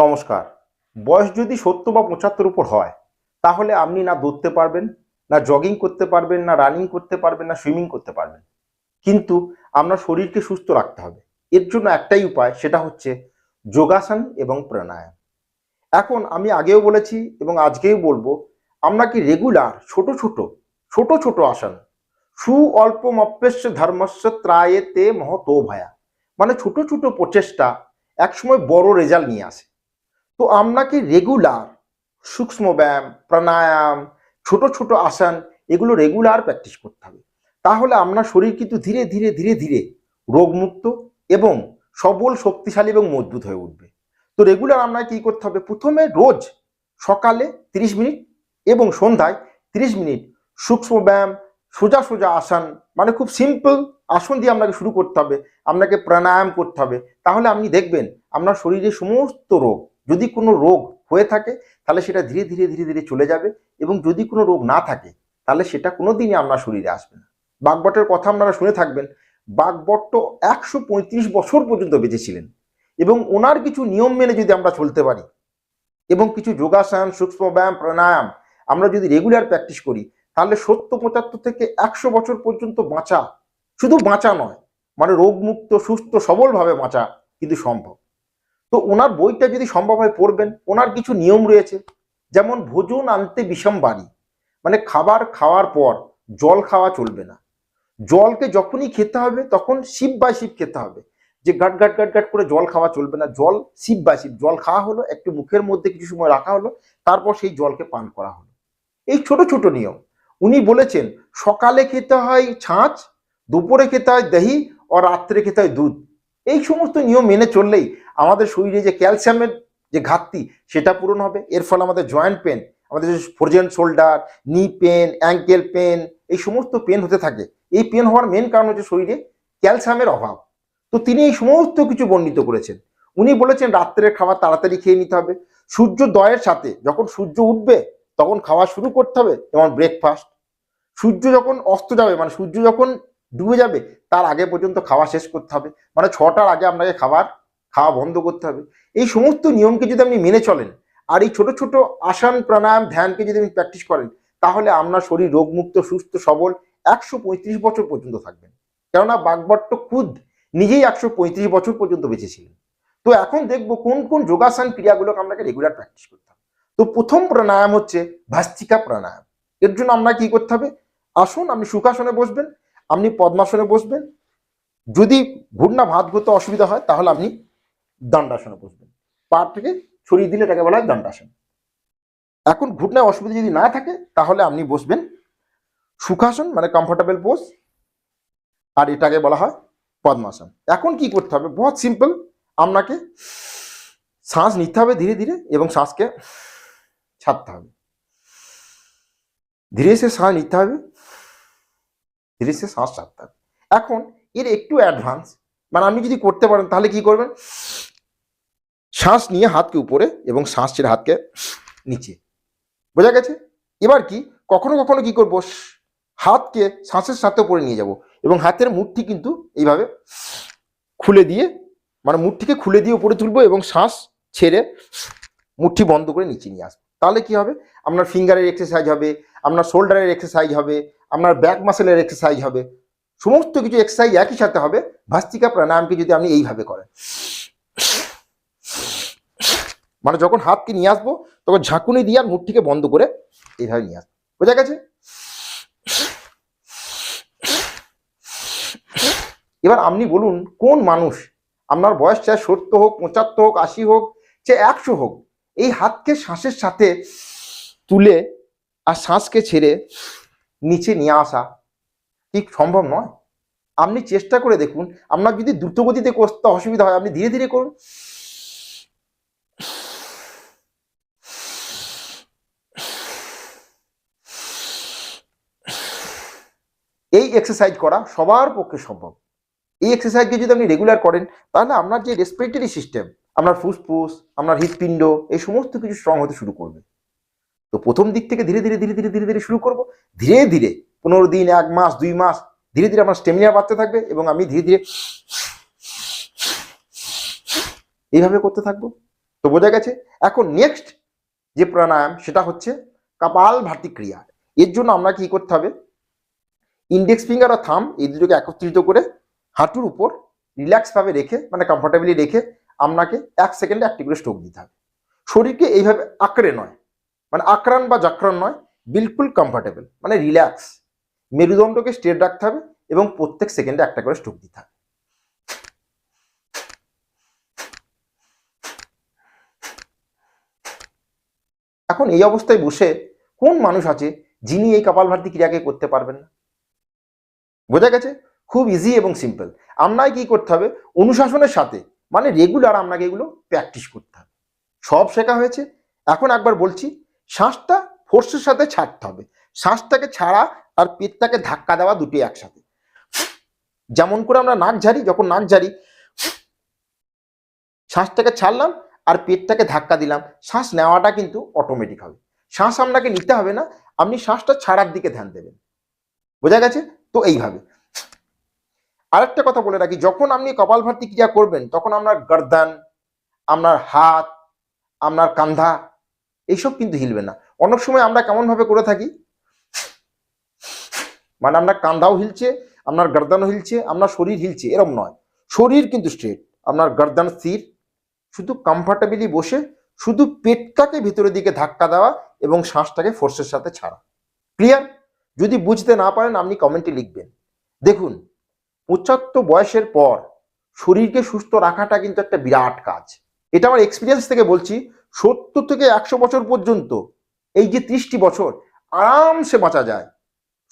নমস্কার। বয়স যদি সত্তর বা পঁচাত্তর উপর হয়, তাহলে আপনি না দৌড়তে পারবেন, না জগিং করতে পারবেন, না রানিং করতে পারবেন, না সুইমিং করতে পারবেন। কিন্তু আপনার শরীরকে সুস্থ রাখতে হবে। এর জন্য একটাই উপায়, সেটা হচ্ছে যোগাসন এবং প্রাণায়াম। এখন আমি আগেও বলেছি এবং আজকেও বলব, আমরা কি রেগুলার ছোট ছোট ছোট ছোট আসন, সু অল্প মপ্যস্য ধর্মস্য ত্রায়ে তে মহতো ভয়া মানে ছোট ছোট প্রচেষ্টা একসময় বড় রেজাল্ট নিয়ে আসে। তো আপনাকে রেগুলার সূক্ষ্ম ব্যায়াম, প্রাণায়াম, ছোট ছোট আসন, এগুলো রেগুলার প্র্যাকটিস করতে হবে? তাহলে আপনার শরীর কিন্তু ধীরে ধীরে ধীরে ধীরে রোগমুক্ত এবং সবল, শক্তিশালী এবং মজবুত হয়ে উঠবে। তো রেগুলার আপনাকে কি করতে হবে? প্রথমে রোজ সকালে 30 মিনিট এবং সন্ধ্যায় 30 মিনিট সূক্ষ্ম ব্যায়াম, সোজা সোজা আসন মানে খুব সিম্পল আসন দিয়ে আপনাকে শুরু করতে হবে। আপনাকে প্রাণায়াম করতে হবে। তাহলে আপনি দেখবেন, আপনার শরীরে সমস্ত রোগ যদি কোনো রোগ হয়ে থাকে, তাহলে সেটা ধীরে ধীরে ধীরে ধীরে চলে যাবে এবং যদি কোনো রোগ না থাকে, তাহলে সেটা কোনো দিনই আপনার শরীরে আসবে না। বাগবটের কথা আপনারা শুনে থাকবেন, বাগবট একশো বছর পর্যন্ত বেঁচেছিলেন এবং ওনার কিছু নিয়ম মেনে যদি আমরা চলতে পারি এবং কিছু যোগাসন সূক্ষ্ম ব্যায়াম প্রাণায়াম আমরা যদি রেগুলার প্র্যাকটিস করি, তাহলে সত্তর পঁচাত্তর থেকে একশো বছর পর্যন্ত বাঁচা শুধু বাঁচা নয় মানে রোগমুক্ত, সুস্থ, সবলভাবে বাঁচা কিন্তু সম্ভব। তো ওনার বইটা যদি সম্ভব হয় পড়বেন, ওনার কিছু নিয়ম রয়েছে। যেমন ভোজন আনতে বিষম বাড়ি। মানে খাবার খাওয়ার পর জল খাওয়া চলবে না। জলকে যখনই খেতে হবে তখন শিব বাই শিব খেতে হবে। যে গাট গাট গাট গাট করে জল খাওয়া চলবে না, জল শিব বাই শিব, জল খাওয়া হলো, একটু মুখের মধ্যে কিছু সময় রাখা হলো, তারপর সেই জলকে পান করা হলো। এই ছোট ছোট নিয়ম। উনি বলেছেন, সকালে খেতে হয় ছাঁচ, দুপুরে খেতে হয় দহি, ও রাত্রে খেতে হয় দুধ। এই সমস্ত নিয়ম মেনে চললেই আমাদের শরীরে যে ক্যালসিয়ামের যে ঘাটতি, সেটা পূরণ হবে। এর ফলে আমাদের জয়েন্ট পেন, আমাদের যে frozen shoulder, knee pain, ankle pain, এই সমস্ত পেন হতে থাকে। এই পেন হওয়ার মেন কারণ হচ্ছে শরীরে ক্যালসিয়ামের অভাব। তো তিনি এই সমস্ত কিছু বর্ণিত করেছেন। উনি বলেছেন, রাত্রের খাবার তাড়াতাড়ি খেয়ে নিতে হবে। সূর্যোদয়ের সাথে যখন সূর্য উঠবে, তখন খাওয়া শুরু করতে হবে যেমন ব্রেকফাস্ট সূর্য যখন অস্ত যাবে মানে সূর্য যখন ডুবে যাবে, তার আগে পর্যন্ত খাওয়া শেষ করতে হবে। মানে ছটার আগে আপনাকে খাবার, খাওয়া বন্ধ করতে হবে। এই সমস্ত নিয়মকে যদি আপনি মেনে চলেন, আর এই ছোট ছোট আসন প্রাণায়াম ধ্যানকে যদি আপনি প্র্যাকটিস করেন, তাহলে আপনার শরীর রোগমুক্ত, সুস্থ, সবল একশো পঁয়ত্রিশ বছর পর্যন্ত থাকবেন। কেননা বাগবট্ট খুদ নিজেই একশো পঁয়ত্রিশ বছর পর্যন্ত বেঁচেছিলেন তো এখন দেখব কোন কোন যোগাসন ক্রিয়াগুলোকে আপনাকে রেগুলার প্র্যাকটিস করতে হবে। তো প্রথম প্রাণায়াম হচ্ছে ভাস্তিকা প্রাণায়াম। এর জন্য আপনাকে কি করতে হবে? আসুন, আপনি সুখাসনে বসবেন আপনি পদ্মাসনে বসবেন। যদি ঘুরনা ভাত ঘুরতে অসুবিধা হয়, তাহলে আপনি দণ্ডাসনে বসবেন। পাটাকে ছড়িয়ে দিলে এটাকে বলা হয় দণ্ডাসন। এখন ঘুটনায় অসুবিধা যদি না থাকে, তাহলে আপনি বসবেন সুখাসন মানে কমফোর্টেবল পোজ আর এটাকে বলা হয় পদ্মাসন। এখন কি করতে হবে? বহুত সিম্পল আপনাকে শ্বাস নিতে হবে ধীরে ধীরে এবং শ্বাসকে ছাড়তে হবে। ধীরে সে শ্বাস নিতে হবে। ধীরে সে শ্বাস ছাড়তে হবে এখন এর একটু অ্যাডভান্স মানে আপনি যদি করতে পারেন তাহলে কি করবেন? শ্বাস নিয়ে হাতকে উপরে এবং শ্বাস ছেড়ে হাতকে নিচে। বোঝা গেছে? এবার কি? কখনো কখনো কি করব? হাতকে শ্বাসের সাথে উপরে নিয়ে যাব এবং হাতের মুঠটি কিন্তু এইভাবে খুলে দিয়ে মানে মুঠটিকে খুলে দিয়ে উপরে তুলবো এবং শ্বাস ছেড়ে মুঠি বন্ধ করে নিচে নিয়ে আসব। তাহলে কি হবে? আপনার ফিঙ্গারের এক্সারসাইজ হবে, আপনার শোল্ডারের এক্সারসাইজ হবে আপনার ব্যাক মাসেলের এক্সারসাইজ হবে। সমস্ত কিছু এক্সারসাইজ একই সাথে হবে। ভাস্তিকা প্রাণায়ামকে যদি আপনি এইভাবে করেন। মানে যখন হাতকে নিয়ে আসব, তখন ঝাঁকুনি দিয়ে আর মুঠটিকে বন্ধ করে এইভাবে নিয়ে আসব। বোঝা গেছে? এবার আপনি বলুন, কোন মানুষ, আপনার বয়স চাই সত্তর হোক, পঁচাত্তর হোক, আশি হোক, চাই একশো হোক, এই হাতকে শ্বাসের সাথে তুলে আর শ্বাসকে ছেড়ে নিচে নিয়ে আসা ঠিক সম্ভব নয়? আপনি চেষ্টা করে দেখুন, আপনার যদি দ্রুতগতিতে করতে অসুবিধা হয়, আপনি ধীরে ধীরে করুন। এই এক্সারসাইজ করা সবার পক্ষে সম্ভব। এই এক্সারসাইজকে যদি আপনি রেগুলার করেন, তাহলে আপনার যে রেসপিরেটরি সিস্টেম আপনার ফুসফুস, আপনার হৃৎপিণ্ড, এই সমস্ত কিছু স্ট্রং হতে শুরু করবে। তো প্রথম দিক থেকে ধীরে ধীরে ধীরে ধীরে ধীরে ধীরে শুরু করব। ধীরে ধীরে পনেরো দিন, এক মাস, দুই মাস, ধীরে ধীরে আমার স্টেমিনা বাড়তে থাকবে এবং আমি ধীরে ধীরে এইভাবে করতে থাকব। তো বোঝা গেছে? এখন নেক্সট যে প্রাণায়াম, সেটা হচ্ছে কপাল ভাতি ক্রিয়া। এর জন্য আমরা কি করতে হবে? ইন্ডেক্স ফিঙ্গার আর থাম এই দুটোকে একত্রিত করে হাঁটুর উপর রিল্যাক্স ভাবে রেখে মানে কমফর্টেবলি রেখে, আপনাকে এক সেকেন্ডে একটি করে স্ট্রোক দিতে হবে। শরীরকে এইভাবে আঁকড়ে নয়। মানে আক্রান বা জাক্রান নয়, বিলকুল কমফর্টেবল মানে রিল্যাক্স মেরুদণ্ডকে স্ট্রেট রাখতে হবে এবং প্রত্যেক সেকেন্ডে একটা করে স্ট্রোক দিতে হবে। এখন এই অবস্থায় বসে কোন মানুষ আছে যিনি এই কপালভারতি ক্রিয়াকে করতে পারবেন না? বোঝা গেছে? খুব ইজি এবং সিম্পল আপনাকে কি করতে হবে? অনুশাসনের সাথে মানে রেগুলার আপনাকে এগুলো প্র্যাকটিস করতে হবে। সব শেখা হয়েছে। এখন একবার বলছি শ্বাসটা ফোর্সের সাথে ছাড়তে হবে। শ্বাসটাকে ছাড়া আর পেটটাকে ধাক্কা দেওয়া দুটি একসাথে। যেমন করে আমরা নাক ঝাড়ি, যখন নাক ঝাড়ি, শ্বাসটাকে ছাড়লাম আর পেটটাকে ধাক্কা দিলাম, শ্বাস নেওয়াটা কিন্তু অটোমেটিক হবে। শ্বাস আপনাকে নিতে হবে না, আপনি শ্বাসটা ছাড়ার দিকে ধ্যান দেবেন। বোঝা গেছে? তো এইভাবে। আরেকটা কথা বলে রাখি, যখন আপনি কপালভাতি ক্রিয়া করবেন, তখন আপনার গর্দান, আপনার হাত, আপনার কান্ধা এইসব কিন্তু হিলবে না। অনেক সময় আমরা কেমন ভাবে করে থাকি? মানে আপনার কান্ধাও হিলছে, আপনার গর্দানও হিলছে, আপনার শরীর হিলছে, এরম নয়। শরীর কিন্তু স্ট্রেট আপনার গর্দান স্থির। শুধু কমফর্টেবলি বসে, শুধু পেটটাকে ভিতরের দিকে ধাক্কা দেওয়া এবং শ্বাসটাকে ফোর্সের সাথে ছাড়া। ক্লিয়ার যদি বুঝতে না পারেন, আপনি কমেন্টে লিখবেন। দেখুন, পঁচাত্তর বয়সের পর শরীরকে সুস্থ রাখাটা কিন্তু একটা বিরাট কাজ। এটা আমার এক্সপিরিয়েন্স থেকে বলছি। সত্তর থেকে একশো বছর পর্যন্ত, এই যে ত্রিশটি বছর, আরামসে বাঁচা যায়।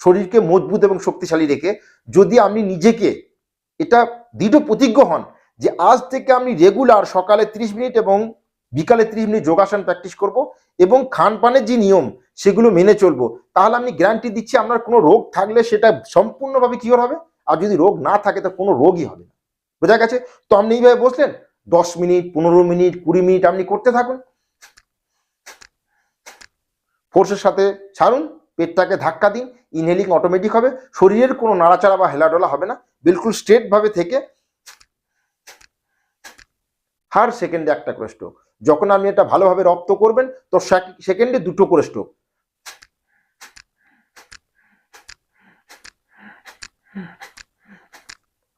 শরীরকে মজবুত এবং শক্তিশালী রেখে যদি আপনি নিজেকে এটা দৃঢ় প্রতিজ্ঞ হন যে আজ থেকে আমি রেগুলার সকালে ত্রিশ মিনিট এবং বিকালে ত্রিশ মিনিট যোগাসন প্র্যাকটিস করব এবং খানপানের যে নিয়ম, সেগুলো মেনে চলবো, তাহলে আমি গ্যারান্টি দিচ্ছি আপনার কোনো রোগ থাকলে সেটা সম্পূর্ণভাবে কিওর হবে। আর যদি রোগ না থাকে, তো কোনো রোগই হবে না। বোঝা গেছে? তো আপনি এইভাবে বসলেন, দশ মিনিট, পনেরো মিনিট, কুড়ি মিনিট আপনি করতে থাকুন। ফোর্সের সাথে ছাড়ুন, পেটটাকে ধাক্কা দিন ইনহেলিং অটোমেটিক হবে, শরীরের কোনো নাড়াচাড়া বা হেলাডোলা হবে না, বিলকুল স্ট্রেট ভাবে থেকে হার সেকেন্ডে একটা করে স্ট্রোক যখন আপনি এটা ভালোভাবে রপ্ত করবেন, তো সেকেন্ডে দুটো করে স্ট্রোক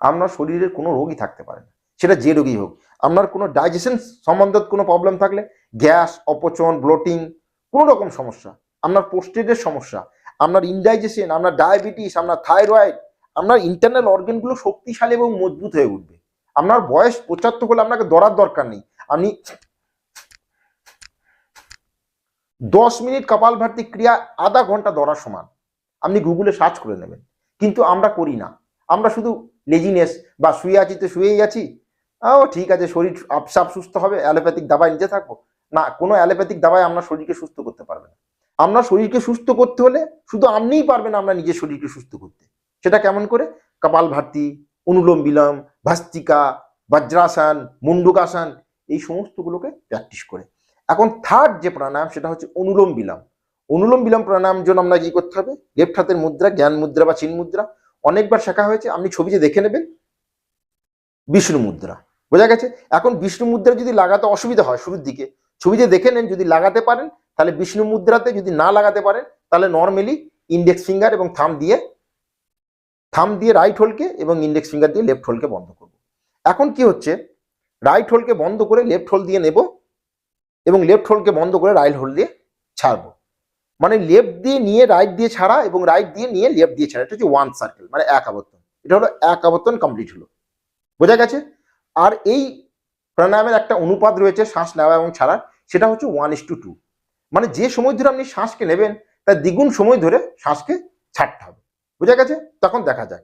আপনার শরীরের কোনো রোগই থাকতে পারে না। সেটা যে রোগই হোক। আপনার কোনো ডাইজেশন সম্বন্ধে কোনো প্রবলেম থাকলে গ্যাস অপচন ব্লোটিং কোনো রকম সমস্যা। আপনার পোস্টেডের সমস্যা, আপনার ইনডাইজেশন আপনার ডায়াবেটিস আপনার থাইরয়েড আপনার ইন্টারনাল অর্গানগুলো শক্তিশালী এবং মজবুত হয়ে উঠবে। আপনার বয়স পঁচাত্তর হলে আপনাকে দরার দরকার নেই। আপনি দশ মিনিট কপাল ভারতি ক্রিয়া, আধা ঘণ্টা দরার সমান। আপনি গুগলে সার্চ করে নেবেন। কিন্তু আমরা করি না। আমরা শুধু লেজিনেস বা শুয়ে আছি তো শুয়েই আছি। ও ঠিক আছে, শরীর আপসাপ সুস্থ হবে, অ্যালোপ্যাথিক দাবায় নিতে থাকব। না, কোনো অ্যালোপ্যাথিক দাবায় আপনার শরীরকে সুস্থ করতে পারবে না। আপনার শরীরকে সুস্থ করতে হলে শুধু আপনিই পারবেন আমরা নিজের শরীরকে সুস্থ করতে। সেটা কেমন করে? কপাল ভারতি অনুলোম বিলোম, ভাস্তিকা, বজ্রাসন, মুন্ডুকাসন, এই সমস্তগুলোকে প্র্যাকটিস করে। এখন থার্ড যে প্রাণায়াম, সেটা হচ্ছে অনুলোম বিলোম। অনুলোম বিলোম প্রাণায়াম জন্য আমরা কি করতে হবে? লেফট হাতের মুদ্রা, জ্ঞান মুদ্রা বা চিন মুদ্রা। অনেকবার শেখা হয়েছে, আপনি ছবিতে দেখে নেবেন। বিষ্ণু মুদ্রা। বোঝা গেছে? এখন বিষ্ণু মুদ্রা যদি লাগাতে অসুবিধা হয় শুরুর দিকে ছবিতে দেখে নেন যদি লাগাতে পারেন, তাহলে বিষ্ণু মুদ্রাতে যদি না লাগাতে পারেন, তাহলে নর্মালি ইন্ডেক্স ফিঙ্গার এবং থাম দিয়ে থাম দিয়ে রাইট হোলকে এবং ইন্ডেক্স ফিঙ্গার দিয়ে লেফট হোলকে বন্ধ করব। এখন কি হচ্ছে? রাইট হোলকে বন্ধ করে লেফট হোল দিয়ে নেব এবং লেফট হোলকে বন্ধ করে রাইট হোল দিয়ে ছাড়বো। মানে লেফট দিয়ে নিয়ে রাইট দিয়ে ছাড়া এবং রাইট দিয়ে নিয়ে লেফট দিয়ে ছাড়া, এটা হচ্ছে ওয়ান সার্কেল মানে এক আবর্তন। এটা হলো এক আবর্তন কমপ্লিট হলো। বোঝা গেছে? আর এই প্রাণায়ামের একটা অনুপাত রয়েছে শ্বাস নেওয়া এবং ছাড়ার। সেটা হচ্ছে ওয়ান ইস টু টু মানে যে সময় ধরে আপনি শ্বাসকে নেবেন, তার দ্বিগুণ সময় ধরে শ্বাসকে ছাড়তে হবে। বুঝা গেছে? তখন দেখা যায়।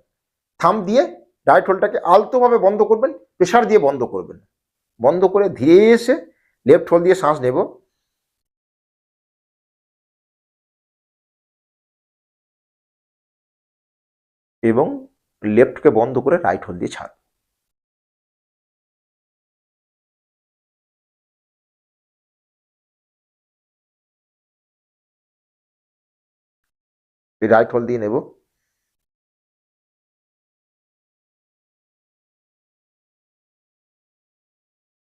থাম দিয়ে রাইট হোলটাকে আলতোভাবে বন্ধ করবেন প্রেশার দিয়ে বন্ধ করবেন বন্ধ করে ধীরে এসে লেফট হোল দিয়ে শ্বাস নেব। এবং লেফটকে বন্ধ করে রাইট হোল দিয়ে ছাড় রাইট হোল দিয়ে নেব।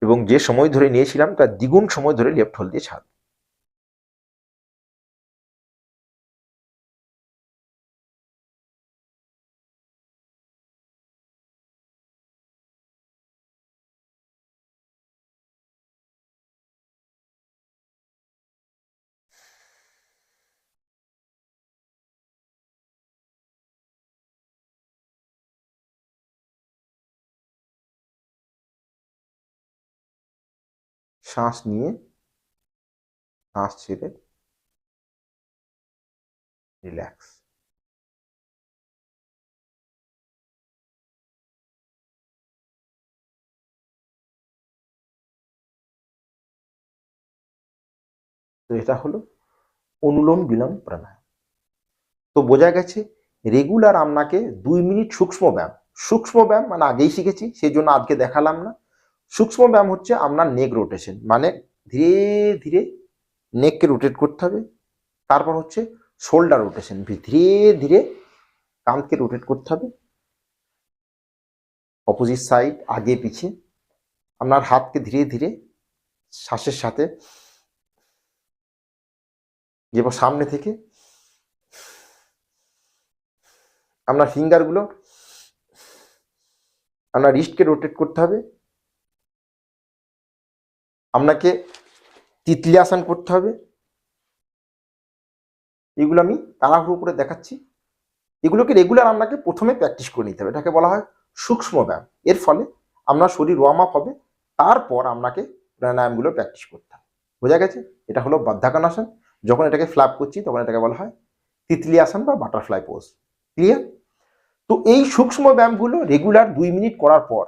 এবং যে সময় ধরে নিয়েছিলাম, তার দ্বিগুণ সময় ধরে লেফট হল দিয়ে ছাড় শ্বাস নিয়ে শ্বাস ছেড়ে রিল্যাক্স তো এটা হলো অনুলোম বিলোম প্রাণায়াম। তো বোঝা গেছে রেগুলার আপনাকে দুই মিনিট সূক্ষ্ম ব্যায়াম। সূক্ষ্ম ব্যায়াম মানে আগেই শিখেছি সেই জন্য আজকে দেখালাম না। সূক্ষ্ম ব্যায়াম হচ্ছে আপনার নেক রোটেশন মানে ধীরে ধীরে নেককে রোটেট করতে হবে। তারপর হচ্ছে শোল্ডার রোটেশন ধীরে ধীরে কাঁধকে রোটেট করতে হবে। অপোজিট সাইড আগে পিছে, আপনার হাতকে ধীরে ধীরে শ্বাসের সাথে যেমন সামনে থেকে আপনার ফিঙ্গারগুলো আপনার রিস্টকে রোটেট করতে হবে। আপনাকে তিতলি আসন করতে হবে। এগুলো আমি তাড়াহুড়ো করে দেখাচ্ছি। এগুলোকে রেগুলার আপনাকে প্রথমে প্র্যাকটিস করে নিতে হবে। এটাকে বলা হয় সূক্ষ্ম ব্যায়াম। এর ফলে আপনার শরীর ওয়ার্ম আপ হবে। তারপর আপনাকে প্রাণায়ামগুলো প্র্যাকটিস করতে হবে। বোঝা গেছে? এটা হলো বাধ্যাকানাসন যখন এটাকে ফ্ল্যাপ করছি, তখন এটাকে বলা হয় তিতলি আসন বা বাটারফ্লাই পোজ ক্লিয়ার তো এই সূক্ষ্ম ব্যায়ামগুলো রেগুলার দুই মিনিট করার পর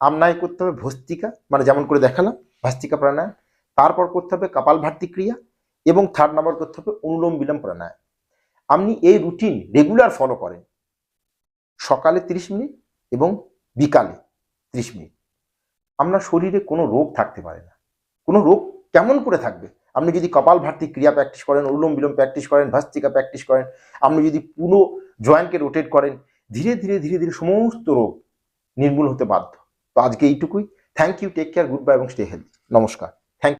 আপনাকে করতে হবে ভস্তিকা। মানে যেমন করে দেখালাম ভাস্তিকা প্রাণায়াম তারপর করতে হবে কপাল ভারতী ক্রিয়া এবং থার্ড নাম্বার করতে হবে অনুলোম বিলোম প্রাণায়াম। আপনি এই রুটিন রেগুলার ফলো করেন সকালে তিরিশ মিনিট এবং বিকালে ত্রিশ মিনিট। আপনার শরীরে কোনো রোগ থাকতে পারে না। কোনো রোগ কেমন করে থাকবে? আপনি যদি কপাল ভারতী ক্রিয়া প্র্যাকটিস করেন, অনুলোম বিলোম প্র্যাকটিস করেন, ভাস্তিকা প্র্যাকটিস করেন, আপনি যদি পুরো জয়েন্টকে রোটেট করেন, ধীরে ধীরে ধীরে ধীরে সমস্ত রোগ নির্মূল হতে বাধ্য। তো আজকে এইটুকুই। Thank you take care good bye এবং স্টে হেলথ নমস্কার।